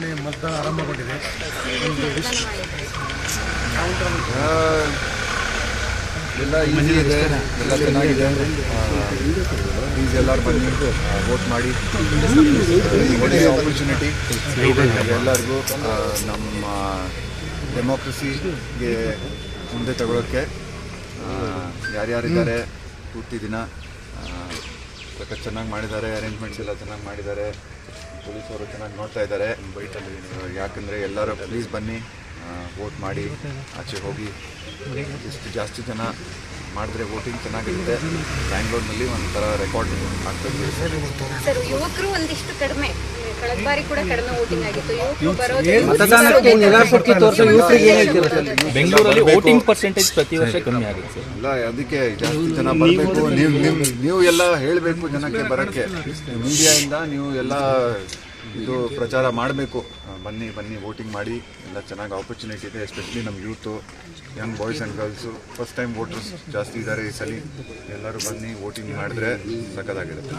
ಚುನಾವಣೆ ಮತದಾನ ಆರಂಭಗೊಂಡಿದೆ. ಎಲ್ಲ ಈಸಿ ಇದೆ. ಎಲ್ಲ ಚೆನ್ನಾಗಿದೆ. ಪ್ಲೀಸ್ ಎಲ್ಲರೂ ಬನ್ನಿ. ವೋಟ್ ಮಾಡಿ. ಒಳ್ಳೆಯ ಆಪರ್ಚುನಿಟಿ ಎಲ್ಲರಿಗೂ ನಮ್ಮ ಡೆಮೋಕ್ರಸಿಗೆ ಮುಂದೆ ತಗೊಳ್ಳೋಕ್ಕೆ ಯಾರ್ಯಾರಿದ್ದಾರೆ ಪೂರ್ತಿ ದಿನ ಚೆನ್ನಾಗಿ ಮಾಡಿದ್ದಾರೆ ಅರೇಂಜ್ಮೆಂಟ್ಸ್ ಎಲ್ಲ ಚೆನ್ನಾಗಿ ಮಾಡಿದ್ದಾರೆ. ಪೊಲೀಸವರು ಚೆನ್ನಾಗಿ ನೋಡ್ತಾ ಇದ್ದಾರೆ. ಯಾಕಂದರೆ ಎಲ್ಲರೂ ಪ್ಲೀಸ್ ಬನ್ನಿ. ವೋಟ್ ಮಾಡಿ. ಆಚೆ ಹೋಗಿ. ಎಷ್ಟು ಜಾಸ್ತಿ ಜನ ಮಾಡಿದ್ರೆ ವೋಟಿಂಗ್ ಚೆನ್ನಾಗಿರುತ್ತೆ. ಬ್ಯಾಂಗ್ಳೂರ್ನಲ್ಲಿ ಒಂಥರ ರೆಕಾರ್ಡ್ ಆಗ್ತದೆ ಯುವಕರು ಒಂದಿಷ್ಟು ಕಡಿಮೆ. ಕಳೆದ ಬಾರಿ ಕೂಡ ಕಡಿಮೆ ವೋಟಿಂಗ್ ಆಗಿತ್ತು. ಯುವಕರು ಮತದಾನಕ್ಕೆ ನಿರಾಸಕ್ತಿ ತೋರಿಸೋ ಯುವಕರಿಗೆ ಏನು ಹೇಳ್ತೀರಾ ಬೆಂಗಳೂರಲ್ಲಿ ವೋಟಿಂಗ್ ಪರ್ಸೆಂಟೇಜ್ ಪ್ರತಿ ವರ್ಷ ಕಮ್ಮಿ ಆಗುತ್ತೆ. ಇಲ್ಲ ಅದಕ್ಕೆ ಜಾಸ್ತಿ ಜನ ಬರಬೇಕು. ನೀವು ನೀವು ನೀವು ಎಲ್ಲ ಹೇಳಬೇಕು ಜನಕ್ಕೆ ಬರಕ್ಕೆ. ಮೀಡಿಯಾಯಿಂದ ನೀವು ಎಲ್ಲ ಇದು ಪ್ರಚಾರ ಮಾಡಬೇಕು. ಬನ್ನಿ ಬನ್ನಿ ವೋಟಿಂಗ್ ಮಾಡಿ. ಎಲ್ಲ ಚೆನ್ನಾಗಿ ಆಪರ್ಚುನಿಟಿ ಇದೆ ಎಸ್ಪೆಷಲಿ ನಮ್ಮ youth young boys and girls first time voters ಜಾಸ್ತಿ ಇದ್ದಾರೆ ಈ ಸಲ. ಎಲ್ಲರೂ ಬನ್ನಿ ವೋಟಿಂಗ್ ಮಾಡಿದ್ರೆ ಸಕ್ಕತ್ತಾಗಿರುತ್ತೆ